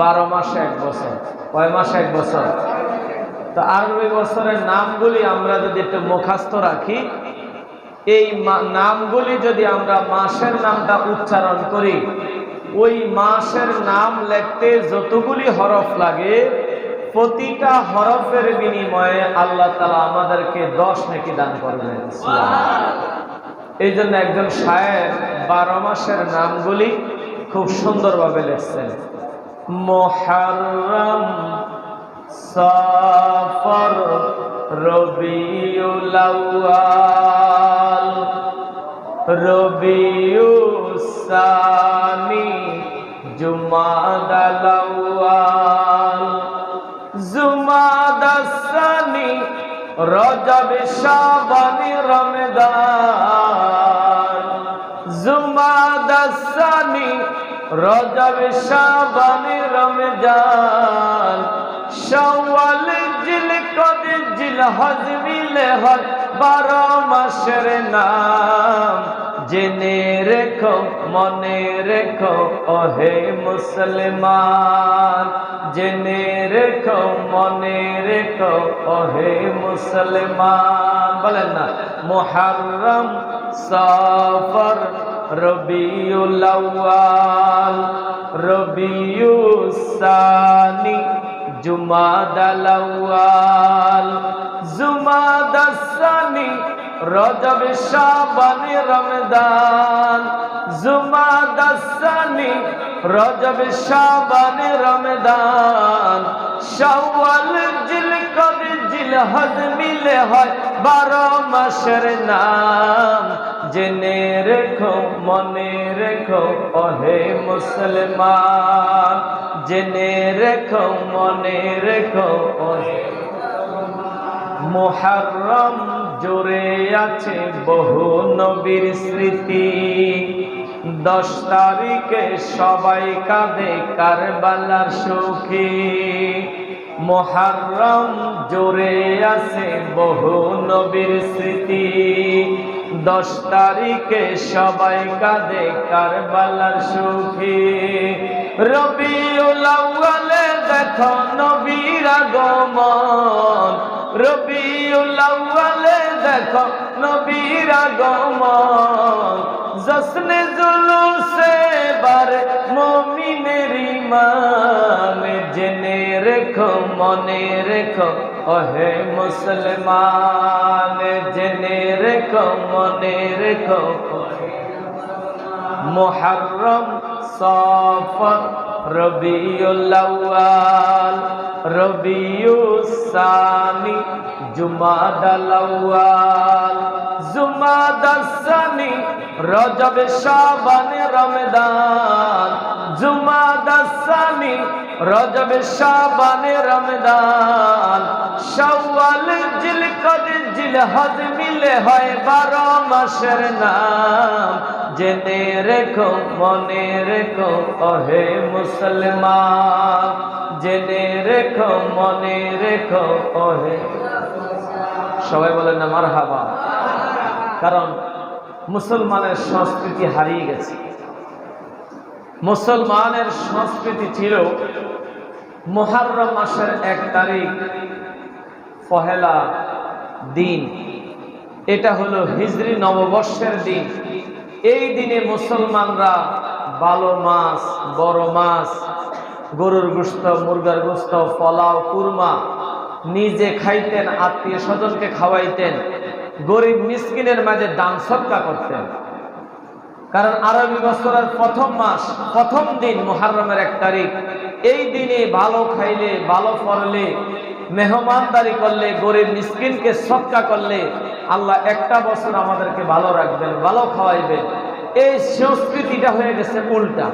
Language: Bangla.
বারো মাসে এক বছর। কয় মাসে এক বছর? তো আরবি বছরের নামগুলি আমরা যদি একটু মুখাস্ত রাখি, এই নামগুলি যদি আমরা মাসের নামটা উচ্চারণ করি, ওই মাসের নাম লিখতে যতগুলি হরফ লাগে, প্রতিটা হরফের বিনিময়ে আল্লাহ তালা আমাদেরকে দশ নাকি দান করবেন। এই জন্য একজন শায়ের বারো মাসের নামগুলি খুব সুন্দরভাবে লিখছেন। মোহারম সফর রবিউল আউয়াল রবিউসানি জুমাদাল আউয়াল জুমাদাসানি রজব শাবানি রমদান জুমাদাসানি রজব শাবানি রমজান, শাওয়াল জিল কদ জিল হজ মিলে হয় বারো মাসের নাম। জেনে রেখো, মনে রেখো, ওহে মুসলমান। জেনে রেখো, মনে রেখো, ওহে মুসলমান। বলেন না, মুহাররম সফর রবিউল আউয়াল রবিউসানি জুমাদাল আউয়াল। জুমাদাসানি রজব শাবানি রমদান জুমাদাসানি রজব শাবানি রমদান শাওয়াল জিল জিল মিলে হয় বারো মাসের নাম। জেনে রেখো, মনে রেখো অহে মুসলমান। জেনে রেখো, মনে রেখো, ওহে মোহারম জোরে আছে বহু নবীর স্মৃতি। দশ তারিখে সবাই কাঁদে কারবালার সুখী। মোহারম জোরে আছে বহু নবীর স্মৃতি। দশ তারিখে সবাই কাঁদে কারবালার সুখী। রবিউল আউয়ালে দেখো নবীর আগমন। রবিউল আউয়ালে দেখো নবীর আগমন। জশ্নে জুলুসে বারে মুমিনের ইমান জেনে রেখো, মনে রেখো, ওহে মুসলমান, জেনে রেখো, মনে রেখো, মুহররম সফর রবিউল আউয়াল রবিউসানি জুমাদাল আউয়াল জুমাদাসানি রজব শাবান রমদান জুমাদাসানি রজব শাবান রমদান শাওয়াল জিল কদ জিল হজ মিলে হয় বারো মাসের নাম। জেনে রেখো, মনে রেখো, ওহে মুসলমান। জেনে রেখো, মনে রেখো, ওহে সবাই বলেন না মার হাবা কারণ মুসলমানের সংস্কৃতি হারিয়ে গেছে। মুসলমানের সংস্কৃতি ছিল মোহাররম মাসের এক তারিখ, পহেলা দিন। এটা হলো হিজরি নববর্ষের দিন। এই দিনে মুসলমানরা ভালো মাছ, বড় মাছ, গরুর গোস্ত, মুরগার গোস্ত ফলাও কুরমা নিজে খাইতেন, আত্মীয় স্বজনকে খাওয়াইতেন, গরিব মিসকিনের মাঝে দান সৎকা করতেন। কারণ আরবি বছরের প্রথম মাস, প্রথম দিন মুহাররমের এক তারিখ। এই দিনে ভালো খাইলে, ভালো পড়লে মেহমানদারি করলে, গরিব মিসকিনকে সৎকা করলে আল্লাহ একটা বছর আমাদেরকে ভালো রাখবেন, ভালো খাওয়াইবেন। এই সংস্কৃতিটা হয়ে গেছে উল্টা।